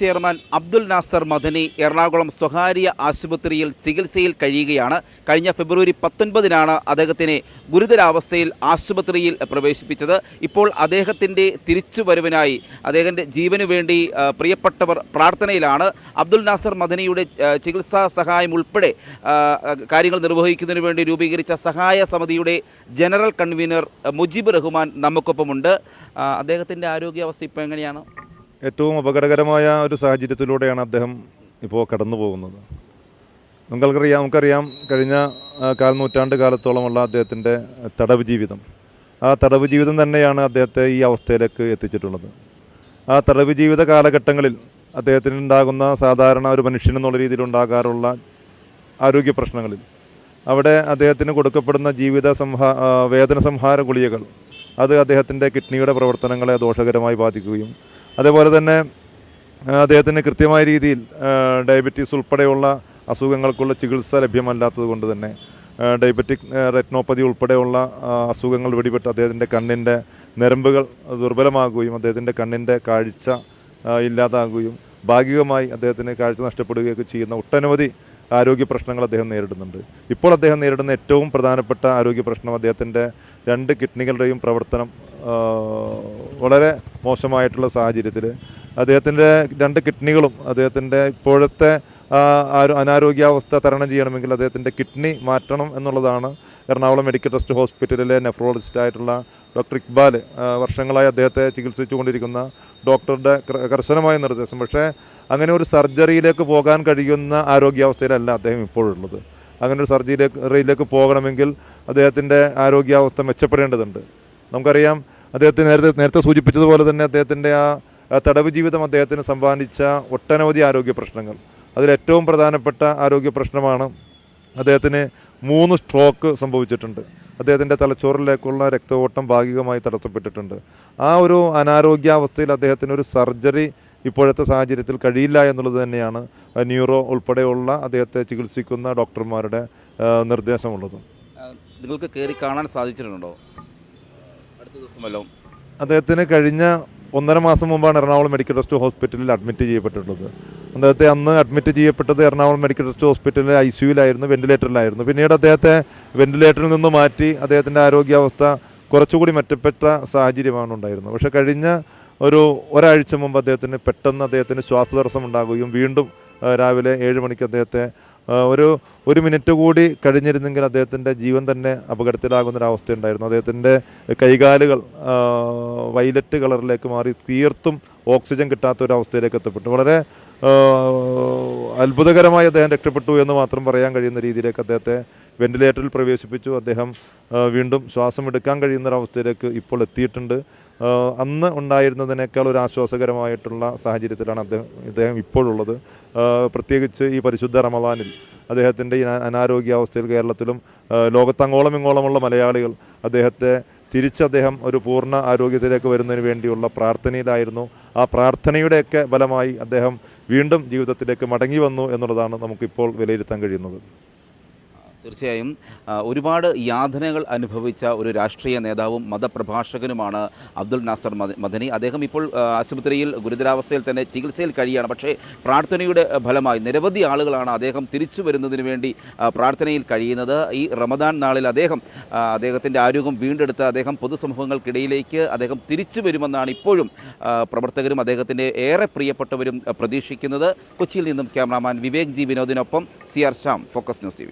Chairman Abdul Nasser Madani Ernakulam സ്വകാര്യ ആശുപത്രിയിൽ ചികിത്സയിൽ കഴിയുകയാണ്. കഴിഞ്ഞ ഫെബ്രുവരി പത്തൊൻപതിനാണ് അദ്ദേഹത്തിനെ ഗുരുതരാവസ്ഥയിൽ ആശുപത്രിയിൽ പ്രവേശിപ്പിച്ചത്. ഇപ്പോൾ അദ്ദേഹത്തിന്റെ തിരിച്ചുവരവിനായി അദ്ദേഹത്തിന്റെ ജീവനു വേണ്ടി പ്രിയപ്പെട്ടവർ പ്രാർത്ഥനയിലാണ്. അബ്ദുൽ നാസർ മദനിയുടെ ചികിത്സാ സഹായം ഉൾപ്പെടെ കാര്യങ്ങൾ നിർവഹിക്കുന്നതിന് വേണ്ടി രൂപീകരിച്ച സഹായ സമിതിയുടെ ജനറൽ കൺവീനർ മുജീബ് റഹ്മാൻ നമുക്കൊപ്പമുണ്ട്. അദ്ദേഹത്തിന്റെ ആരോഗ്യാവസ്ഥ ഇപ്പോൾ എങ്ങനെയാണ്? ഏറ്റവും അപകടകരമായ ഒരു സാഹചര്യത്തിലൂടെയാണ് അദ്ദേഹം ഇപ്പോൾ കടന്നു പോകുന്നത്. നിങ്ങൾക്കറിയാം നമുക്കറിയാം കഴിഞ്ഞ കാൽനൂറ്റാണ്ട് നൂറ്റാണ്ട് കാലത്തോളമുള്ള അദ്ദേഹത്തിന്റെ തടവ് ജീവിതം. ആ തടവ് ജീവിതം തന്നെയാണ് അദ്ദേഹത്തെ ഈ അവസ്ഥയിലേക്ക് എത്തിച്ചിട്ടുള്ളത്. ആ തടവ് ജീവിത കാലഘട്ടങ്ങളിൽ അദ്ദേഹത്തിന് ഉണ്ടാകുന്ന സാധാരണ ഒരു മനുഷ്യൻ എന്നുള്ള രീതിയിൽ ഉണ്ടാകാറുള്ള ആരോഗ്യ പ്രശ്നങ്ങളിൽ അവിടെ അദ്ദേഹത്തിന് കൊടുക്കപ്പെടുന്ന ജീവിത സംഹാ വേദന സംഹാര ഗുളികകൾ അത് അദ്ദേഹത്തിന്റെ കിഡ്നിയുടെ പ്രവർത്തനങ്ങളെ ദോഷകരമായി ബാധിക്കുകയും അതേപോലെ തന്നെ അദ്ദേഹത്തിന് കൃത്യമായ രീതിയിൽ ഡയബറ്റീസ് ഉൾപ്പെടെയുള്ള അസുഖങ്ങൾക്കുള്ള ചികിത്സ ലഭ്യമല്ലാത്തത് കൊണ്ട് തന്നെ ഡയബറ്റിക് റെറ്റ്നോപ്പതി ഉൾപ്പെടെയുള്ള അസുഖങ്ങൾ വെടിപെട്ട് അദ്ദേഹത്തിന്റെ കണ്ണിന്റെ നരമ്പുകൾ ദുർബലമാകുകയും അദ്ദേഹത്തിന്റെ കണ്ണിന്റെ കാഴ്ച ഇല്ലാതാകുകയും ഭാഗികമായി അദ്ദേഹത്തിന് കാഴ്ച നഷ്ടപ്പെടുകയൊക്കെ ചെയ്യുന്ന ഒട്ടനവധി ആരോഗ്യ പ്രശ്നങ്ങൾ അദ്ദേഹം നേരിടുന്നുണ്ട്. ഇപ്പോൾ അദ്ദേഹം നേരിടുന്ന ഏറ്റവും പ്രധാനപ്പെട്ട ആരോഗ്യ പ്രശ്നം അദ്ദേഹത്തിന്റെ രണ്ട് കിഡ്നികളുടെയും പ്രവർത്തനം വളരെ മോശമായിട്ടുള്ള സാഹചര്യത്തിൽ അദ്ദേഹത്തിന്റെ രണ്ട് കിഡ്നികളും അദ്ദേഹത്തിന്റെ ഇപ്പോഴത്തെ അനാരോഗ്യാവസ്ഥ തരണം ചെയ്യണമെങ്കിൽ അദ്ദേഹത്തിന്റെ കിഡ്നി മാറ്റണം എന്നുള്ളതാണ് എറണാകുളം മെഡിക്കൽ ട്രസ്റ്റ് ഹോസ്പിറ്റലിലെ നെഫ്രോളജിസ്റ്റ് ആയിട്ടുള്ള ഡോക്ടർ ഇക്ബാൽ വർഷങ്ങളായി അദ്ദേഹത്തെ ചികിത്സിച്ചുകൊണ്ടിരിക്കുന്ന ഡോക്ടറുടെ കർശനമായ നിർദ്ദേശം. പക്ഷേ അങ്ങനെ ഒരു സർജറിയിലേക്ക് പോകാൻ കഴിയുന്ന ആരോഗ്യാവസ്ഥയിലല്ല അദ്ദേഹം ഇപ്പോഴുള്ളത്. അങ്ങനെ ഒരു സർജറിയിലേക്ക് പോകണമെങ്കിൽ അദ്ദേഹത്തിന്റെ ആരോഗ്യാവസ്ഥ മെച്ചപ്പെടേണ്ടതുണ്ട്. നമുക്കറിയാം അദ്ദേഹത്തിന് നേരത്തെ നേരത്തെ സൂചിപ്പിച്ചതുപോലെ തന്നെ അദ്ദേഹത്തിന്റെ ആ തടവ് ജീവിതം അദ്ദേഹത്തിന് സമ്പാദിച്ച ഒട്ടനവധി ആരോഗ്യ പ്രശ്നങ്ങൾ. അതിലേറ്റവും പ്രധാനപ്പെട്ട ആരോഗ്യ പ്രശ്നമാണ് അദ്ദേഹത്തിന് മൂന്ന് സ്ട്രോക്ക് സംഭവിച്ചിട്ടുണ്ട്. അദ്ദേഹത്തിന്റെ തലച്ചോറിലേക്കുള്ള രക്തഓട്ടം ഭാഗികമായി തടസ്സപ്പെട്ടിട്ടുണ്ട്. ആ ഒരു അനാരോഗ്യാവസ്ഥയിൽ അദ്ദേഹത്തിന് ഒരു സർജറി ഇപ്പോഴത്തെ സാഹചര്യത്തിൽ കഴിയില്ല എന്നുള്ളത് തന്നെയാണ് ന്യൂറോ ഉൾപ്പെടെയുള്ള അദ്ദേഹത്തെ ചികിത്സിക്കുന്ന ഡോക്ടർമാരുടെ നിർദ്ദേശമുള്ളത്. നിങ്ങൾക്ക് കയറി കാണാൻ സാധിച്ചിട്ടുണ്ടോ? അടുത്ത ദിവസമല്ലോ അദ്ദേഹത്തിന് കഴിഞ്ഞ ഒന്നര മാസം മുമ്പാണ് എറണാകുളം മെഡിക്കൽ ട്രസ്റ്റ് ഹോസ്പിറ്റലിൽ അഡ്മിറ്റ് ചെയ്യപ്പെട്ടിട്ടുള്ളത്. അദ്ദേഹത്തെ അന്ന് അഡ്മിറ്റ് ചെയ്യപ്പെട്ടത് എറണാകുളം മെഡിക്കൽ ട്രസ്റ്റ് ഹോസ്പിറ്റലിലെ ഐ സിയുലായിരുന്നു വെന്റിലേറ്ററിലായിരുന്നു. പിന്നീട് അദ്ദേഹത്തെ വെന്റിലേറ്ററിൽ നിന്ന് മാറ്റി അദ്ദേഹത്തിന്റെ ആരോഗ്യാവസ്ഥ കുറച്ചുകൂടി മെച്ചപ്പെട്ട സാഹചര്യമാണ് ഉണ്ടായിരുന്നത്. പക്ഷേ കഴിഞ്ഞ ഒരു ഒരാഴ്ച മുമ്പ് അദ്ദേഹത്തിന് പെട്ടെന്ന് അദ്ദേഹത്തിന് ശ്വാസതടസ്സം ഉണ്ടാകുകയും വീണ്ടും രാവിലെ ഏഴ് മണിക്ക് അദ്ദേഹത്തെ ഒരു ഒരു മിനിറ്റ് കൂടി കഴിഞ്ഞിരുന്നെങ്കിൽ അദ്ദേഹത്തിന്റെ ജീവൻ തന്നെ അപകടത്തിലാകുന്നൊരവസ്ഥയുണ്ടായിരുന്നു. അദ്ദേഹത്തിന്റെ കൈകാലുകൾ വൈലറ്റ് കളറിലേക്ക് മാറി തീർത്തും ഓക്സിജൻ കിട്ടാത്ത ഒരു അവസ്ഥയിലേക്ക് എത്തപ്പെട്ടു. വളരെ അത്ഭുതകരമായി അദ്ദേഹം രക്ഷപ്പെട്ടു എന്ന് മാത്രം പറയാൻ കഴിയുന്ന രീതിയിലേക്ക് അദ്ദേഹത്തെ വെന്റിലേറ്ററിൽ പ്രവേശിപ്പിച്ചു. അദ്ദേഹം വീണ്ടും ശ്വാസം എടുക്കാൻ കഴിയുന്ന ഒരു അവസ്ഥയിലേക്ക് ഇപ്പോൾ എത്തിയിട്ടുണ്ട്. അന്ന് ഉണ്ടായിരുന്നതിനേക്കാൾ ഒരു ആശ്വാസകരമായിട്ടുള്ള സാഹചര്യത്തിലാണ് അദ്ദേഹം ഇദ്ദേഹം ഇപ്പോഴുള്ളത്. പ്രത്യേകിച്ച് ഈ പരിശുദ്ധ റമദാനിൽ അദ്ദേഹത്തിന്റെ ഈ അനാ- അനാരോഗ്യാവസ്ഥയിൽ കേരളത്തിലും ലോകത്തങ്ങോളം ഇങ്ങോളമുള്ള മലയാളികൾ അദ്ദേഹത്തെ തിരിച്ച് അദ്ദേഹം ഒരു പൂർണ ആരോഗ്യത്തിലേക്ക് വരുന്നതിന് വേണ്ടിയുള്ള പ്രാർത്ഥനയിലായിരുന്നു. ആ പ്രാർത്ഥനയുടെയൊക്കെ ഫലമായി അദ്ദേഹം വീണ്ടും ജീവിതത്തിലേക്ക് മടങ്ങി വന്നു എന്നുള്ളതാണ് നമുക്കിപ്പോൾ വിലയിരുത്താൻ കഴിയുന്നത്. തീർച്ചയായും ഒരുപാട് യാതനകൾ അനുഭവിച്ച ഒരു രാഷ്ട്രീയ നേതാവും മതപ്രഭാഷകനുമാണ് അബ്ദുൾ നാസർ മദനി. അദ്ദേഹം ഇപ്പോൾ ആശുപത്രിയിൽ ഗുരുതരാവസ്ഥയിൽ തന്നെ ചികിത്സയിൽ കഴിയുകയാണ്. പക്ഷേ പ്രാർത്ഥനയുടെ ഫലമായി നിരവധി ആളുകളാണ് അദ്ദേഹം തിരിച്ചു വരുന്നതിന് വേണ്ടി പ്രാർത്ഥനയിൽ കഴിയുന്നത്. ഈ റമദാൻ നാളിൽ അദ്ദേഹം അദ്ദേഹത്തിന്റെ ആരോഗ്യം വീണ്ടെടുത്ത് അദ്ദേഹം പൊതുസമൂഹങ്ങൾക്കിടയിലേക്ക് അദ്ദേഹം തിരിച്ചു വരുമെന്നാണ് ഇപ്പോഴും പ്രവർത്തകരും അദ്ദേഹത്തിന്റെ ഏറെ പ്രിയപ്പെട്ടവരും പ്രതീക്ഷിക്കുന്നത്. കൊച്ചിയിൽ നിന്നും cameraman Vivek G വിനോദിനൊപ്പം C R Shyam focus news T